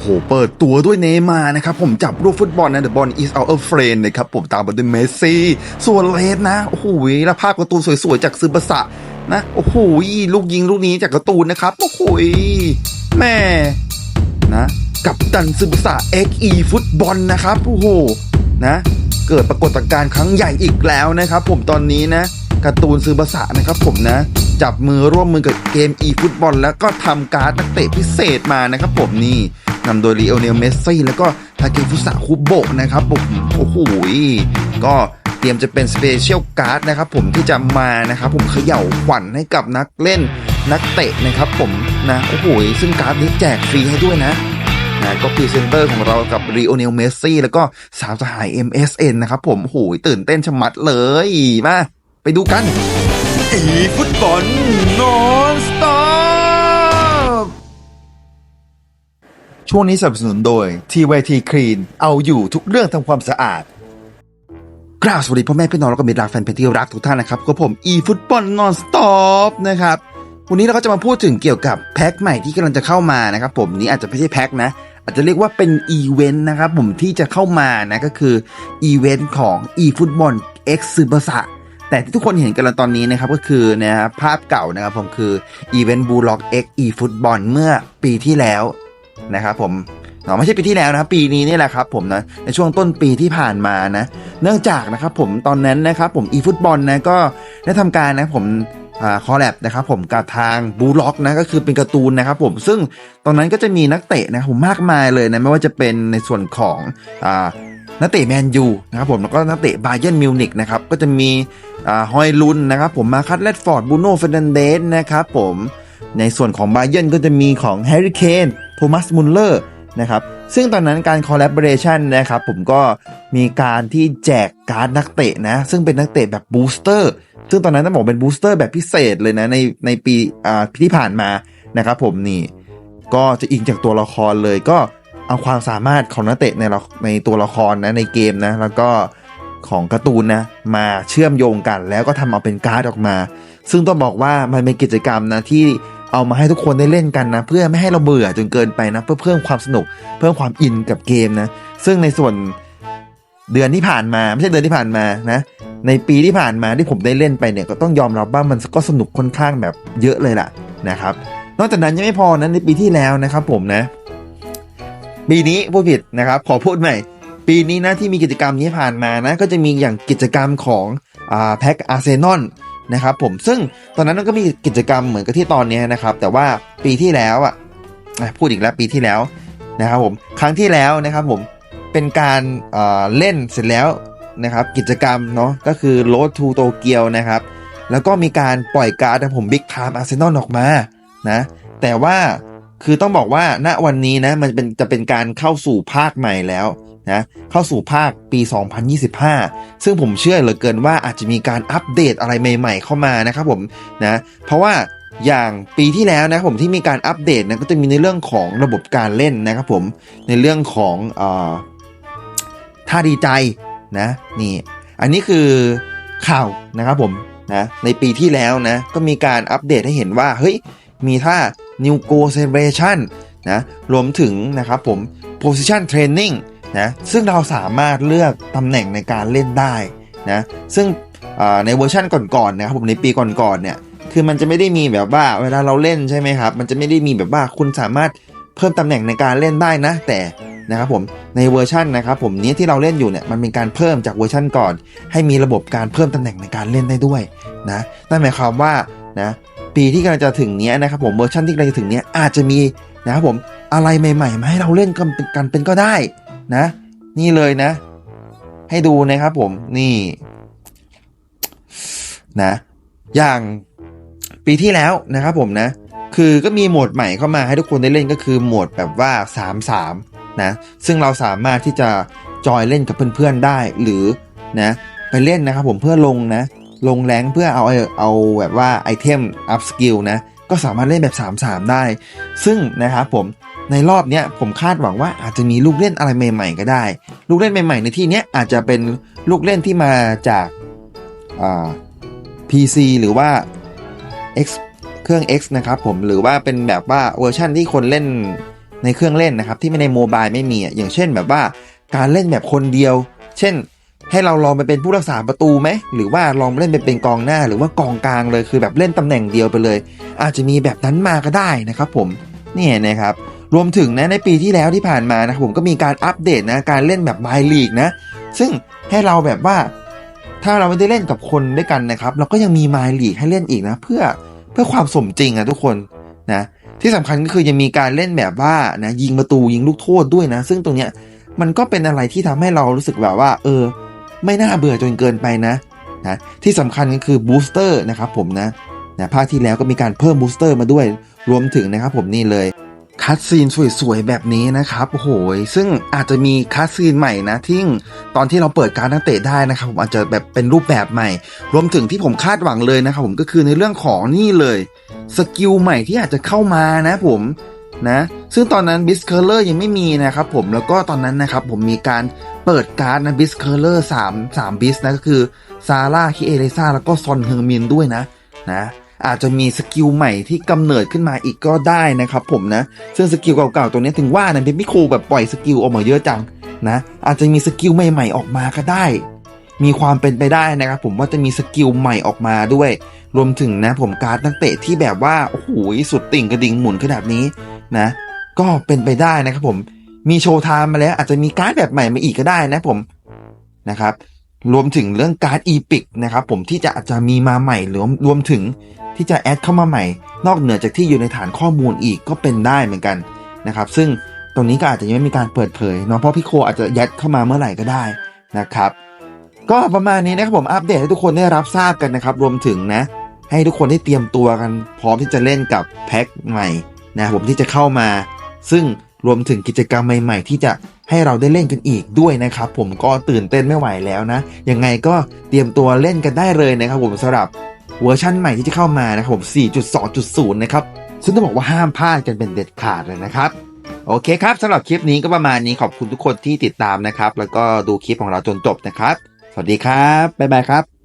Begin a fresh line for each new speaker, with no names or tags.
โหเปิดตัวด้วยเนย์มานะครับ ผมจับลูกฟุตบอลนะ The ball is our friend นะครับ ผมตามมาด้วยเมสซี่ ส่วนเลสนะ โอ้โหแล้วภาพการ์ตูนสวยๆ จากซึบะสะนะ โอ้โหลูกยิงลูกนี้จากการ์ตูนนะครับ โอ้โหแม่นะกับตันซึบะสะ XE ฟุตบอลนะครับ โอ้โหนะเกิดปรากฏการณ์ครั้งใหญ่อีกแล้วนะครับ ผมตอนนี้นะการ์ตูนซื้อภาษานะครับ ผมนะจับมือร่วมมือกับเกม e ฟุตบอลแล้วก็ทำการ์ดนักเตะพิเศษมานะครับผมนี่ นำโดยลีโอเนลเมสซี่แล้วก็ทาเกฟุสะคุโบะนะครับผมโอ้โหก็เตรียมจะเป็นสเปเชียลการ์ดนะครับผมที่จะมานะครับผมเขย่าขวัญให้กับนักเล่นนักเตะนะครับผมนะโอ้โหซึ่งการ์ดนี้แจกฟรีให้ด้วยนะนะก็พรีเซนเตอร์ของเรากับรีโอเนลเมสซี่แล้วก็สาวสหาย MSN นะครับผมโหยตื่นเต้นชะมัดเลย มา ไปดูกัน อีฟุตบอลนอ ช่วงนี้สนับสนุนโดย TYT Clean เอาอยู่ทุกเรื่องทำความสะอาดกราบสวัสดีพ่อแม่พี่น้องแล้วก็มิตรรักแฟนเพลงที่รักทุกท่านนะครับก็ผม e ฟุตบอลนอนสต็อปนะครับวันนี้เราก็จะมาพูดถึงเกี่ยวกับแพ็คใหม่ที่กำลังจะเข้ามานะครับผมนี้อาจจะไม่ใช่แพ็คนะ อาจจะเรียกว่าเป็นอีเวนต์นะครับผมที่จะเข้ามานะก็คืออีเวนต์ของ eFootball X ซ u บ a s a แต่ที่ทุกคนเห็นกันแล้วตอนนี้นะครับก็คือนะครับภาพเก่านะครับผมคืออีเวนต์บูล็อก X eFootball เมื่อปีที่แล้ว นะครับผมเนาะไม่ใช่ปีที่แล้วนะครับปีนี้นี่แหละครับผมนะในช่วงต้นปีที่ผ่านมานะเนื่องจากนะครับผมตอนนั้นนะครับผม eFootball นะก็ได้ทำการนะผมอ่าคอลแลบนะครับผมกับทางบูล็อกนะก็คือเป็นการ์ตูนนะครับผมซึ่งตอนนั้นก็จะมีนักเตะนะครับผมมากมายเลยนะไม่ว่าจะเป็นในส่วนของอนักเตะแมนยูนะครับผมแล้วก็นักเตะบาเยนมิวนิกนะครับก็จะมีฮอยลุนนะครับผมมาคัตเลดฟอร์ดบูโน่เฟรนันเดสนะครับผมในส่วนของบาเย r n ก็จะมีของแฮร์รี่เคน โทมัสมุลเลอร์นะครับซึ่งตอนนั้นการคอล l a b o r a t i o n นะครับผมก็มีการที่แจกการ์ดนักเตะนะ ซึ่งเป็นนักเตะแบบบูสเตอร์ซึ่งตอนนั้นต้องบอกเป็นบูสเตอร์แบบพิเศษเลยนะ ในในปีอ่าที่ผ่านมานะครับผมนี่ก็จะอิงจากตัวละครเลยก็เอาความสามารถของนักเตะในในตัวละครนะในเกมนะ แล้วก็ของการ์ตูนนะมาเชื่อมโยงกันแล้วก็ทำเอาเป็นการ์ดออกมา ซึ่งต้องบอกว่ามันเป็นกิจกรรมนะที่ เอามาให้ทุกคนได้เล่นกันนะ เพื่อไม่ให้เราเบื่อจนเกินไปนะ เพื่อเพิ่มความสนุก เพิ่มความอินกับเกมนะ ซึ่งในส่วนเดือนที่ผ่านมาไม่ใช่เดือนที่ผ่านมานะ ในปีที่ผ่านมาที่ผมได้เล่นไปเนี่ยก็ต้องยอมรับว่ามันก็สนุกค่อนข้างแบบเยอะเลยล่ะนะครับ นอกจากนั้นยังไม่พอนะในปีที่แล้วนะครับ ผมนะ ปีนี้ผู้ผิดนะครับ ขอพูดใหม่ ปีนี้นะที่มีกิจกรรมนี้ผ่านมานะ ก็จะมีอย่างกิจกรรมของอ่าแพ็กอาร์เซนอล นะครับผมซึ่งตอนนั้นมันก็มีกิจกรรมเหมือนกับที่ตอนนี้นะครับ แต่ว่าปีที่แล้วอะพูดอีกแล้วปีที่แล้วนะครับผมครั้งที่แล้วนะครับผมเป็นการเเล่นเสร็จแล้วนะครับ กิจกรรมเนาะก็คือ Road to Tokyo นะครับ แล้วก็มีการปล่อยการ์ดผมบิ๊กไทม์อาร์เซนอลออกมานะแต่ว่า คือต้องบอกว่าณวันนี้นะมันเป็นจะเป็นการเข้าสู่ภาคใหม่แล้วนะเข้าสู่ภาคปี 2025 ซึ่งผมเชื่อเหลือเกินว่าอาจจะมีการอัปเดตอะไรใหม่ๆ เข้ามานะครับผมนะเพราะว่าอย่างปีที่แล้วนะครับผมที่มีการอัปเดตนะก็จะมีในเรื่องของระบบการเล่นนะครับผมในเรื่องของเอ่อท่าดีใจนะนี่อันนี้คือข่าวนะครับผมนะในปีที่แล้วนะก็มีการอัปเดตให้เห็นว่าเฮ้ยมีท่า New Go Celebration นะรวมถึงนะครับผม Position Training นะซึ่งเราสามารถเลือกตำแหน่งในการเล่นได้นะซึ่งในเวอร์ชันก่อนๆนะครับผมในปีก่อนๆเนี่ยคือมันจะไม่ได้มีแบบว่าเวลาเราเล่นใช่ไหมครับ มันจะไม่ได้มีแบบว่าคุณสามารถเพิ่มตำแหน่งในการเล่นได้นะ แต่นะครับผมในเวอร์ชันนะครับผมนี้ที่เราเล่นอยู่เนี่ยมันเป็นการเพิ่มจากเวอร์ชันก่อน ให้มีระบบการเพิ่มตำแหน่งในการเล่นได้ด้วยนะนั่นหมายความว่านะ ปีที่กำลังจะถึงเนี้ยนะครับผมเวอร์ชันที่กำลังจะถึงเนี้ยอาจจะมีนะครับผมอะไรใหม่ๆมาให้เราเล่นกันกันเป็นก็ได้นะ นี่เลยนะ ให้ดูนะครับผมนี่นะ อย่างปีที่แล้วนะครับผมนะ คือก็มีโหมดใหม่เข้ามาให้ทุกคนได้เล่นก็คือโหมดแบบว่า 3-3 นะ ซึ่งเราสามารถที่จะจอยเล่นกับเพื่อนๆได้หรือนะ ไปเล่นนะครับผมเพื่อลงนะ ลงแรงเพื่อเอาเอาแบบว่าไอเทมอัพสกิลนะก็สามารถเล่นแบบ 3-3 ได้ ซึ่งนะครับผมในรอบเนี้ยผมคาดหวังว่าอาจจะมีลูกเล่นอะไรใหม่ ๆ ก็ได้ ลูกเล่นใหม่ ๆ ในที่เนี้ยอาจจะเป็นลูกเล่นที่มาจากอ่า PC หรือว่า X เครื่อง X นะครับผมหรือว่าเป็นแบบว่าเวอร์ชั่นที่คนเล่นในเครื่องเล่นนะครับที่ไม่ในโมบายไม่มี อย่างเช่นแบบว่าการเล่นแบบคนเดียว เช่น ให้เราลองไปเป็นผู้รักษาประตูไหมหรือว่าลองเล่นไปเป็นกองหน้าหรือว่ากองกลางเลยคือแบบเล่นตำแหน่งเดียวไปเลย อาจจะมีแบบนั้นมาก็ได้นะครับผมเนี่ยนะครับรวมถึงนะในปีที่แล้วที่ผ่านมานะผมก็มีการอัปเดตนะการเล่นแบบ My League นะ ซึ่งให้เราแบบว่า ถ้าเราไม่ได้เล่นกับคนด้วยกันนะครับ เราก็ยังมี My League ให้เล่นอีกนะ เพื่อเพื่อความสมจริงอะทุกคนนะที่สำคัญก็คือยังมีการเล่นแบบว่านะยิงประตูยิงลูกโทษด้วยนะ ซึ่งตรงเนี้ยมันก็เป็นอะไรที่ทำให้เรารู้สึกแบบว่า เออ ไม่น่าเบื่อจนเกินไปนะนะที่สำคัญก็คือบูสเตอร์นะครับผมนะนะภาคที่แล้วก็มีการเพิ่มบูสเตอร์มาด้วยรวมถึงนะครับผมนี่เลยคัดซีนสวยๆ แบบนี้นะครับโอ้โหซึ่งอาจจะมีคัดซีนใหม่นะที่ตอนที่เราเปิดการนักเตะได้นะครับผมอาจจะแบบเป็นรูปแบบใหม่ รวมถึงที่ผมคาดหวังเลยนะครับผมก็คือในเรื่องของนี่เลยสกิลใหม่ที่อาจจะเข้ามานะผมนะซึ่งตอนนั้นบิสเคอร์เลอร์ยังไม่มีนะครับผมแล้วก็ตอนนั้นนะครับผมมีการ เปิดการ์ดนะบิสเคอร์เลอร์สามสามบิสนะก็คือซาร่าคิเอเลซ่าแล้วก็ซอนเฮงมินด้วยนะนะอาจจะมีสกิลใหม่ที่กำเนิดขึ้นมาอีกก็ได้นะครับผมนะ ซึ่งสกิลเก่าๆตัวนี้ถึงว่านะเป็นพิโคแบบปล่อยสกิลออกมาเยอะจังนะ อาจจะมีสกิลใหม่ ๆ ออกมาก็ได้ มีความเป็นไปได้นะครับผมว่าจะมีสกิลใหม่ออกมาด้วย รวมถึงนะผมการ์ดนักเตะที่แบบว่าโอ้โหสุดติ่งกระดิ่งหมุนขนาดนี้นะ ก็เป็นไปได้นะครับผม มีโชว์ไทม์มาแล้ว อาจจะมีการ์ดแบบใหม่มาอีกก็ได้นะผมนะครับ รวมถึงเรื่องการ์ดอีพิกนะครับผมที่จะอาจจะมีมาใหม่รวมรวมถึงที่จะแอดเข้ามาใหม่ นอกเหนือจากที่อยู่ในฐานข้อมูลอีกก็เป็นได้เหมือนกันนะครับ ซึ่งตรงนี้ก็อาจจะยังไม่มีการเปิดเผยเนาะเพราะพี่โคอาจจะยัดเข้ามาเมื่อไหร่ก็ได้นะครับ ก็ประมาณนี้นะครับผมอัปเดตให้ทุกคนได้รับทราบกันนะครับ รวมถึงนะ ให้ทุกคนได้เตรียมตัวกัน พร้อมที่จะเล่นกับแพ็คใหม่นะผมที่จะเข้ามา ซึ่ง รวมถึงกิจกรรมใหม่ ๆ ที่จะให้เราได้เล่นกันอีกด้วยนะครับ ผมก็ตื่นเต้นไม่ไหวแล้วนะ ยังไงก็เตรียมตัวเล่นกันได้เลยนะครับผมสำหรับเวอร์ชั่นใหม่ที่จะเข้ามานะครับผม 4.2.0 นะครับ ซึ่งต้องบอกว่าห้ามพลาดกันเป็นเด็ดขาดเลยนะครับ โอเคครับสำหรับคลิปนี้ก็ประมาณนี้ขอบคุณทุกคนที่ติดตามนะครับ แล้วก็ดูคลิปของเราจนจบนะครับ สวัสดีครับ บ๊ายบายครับ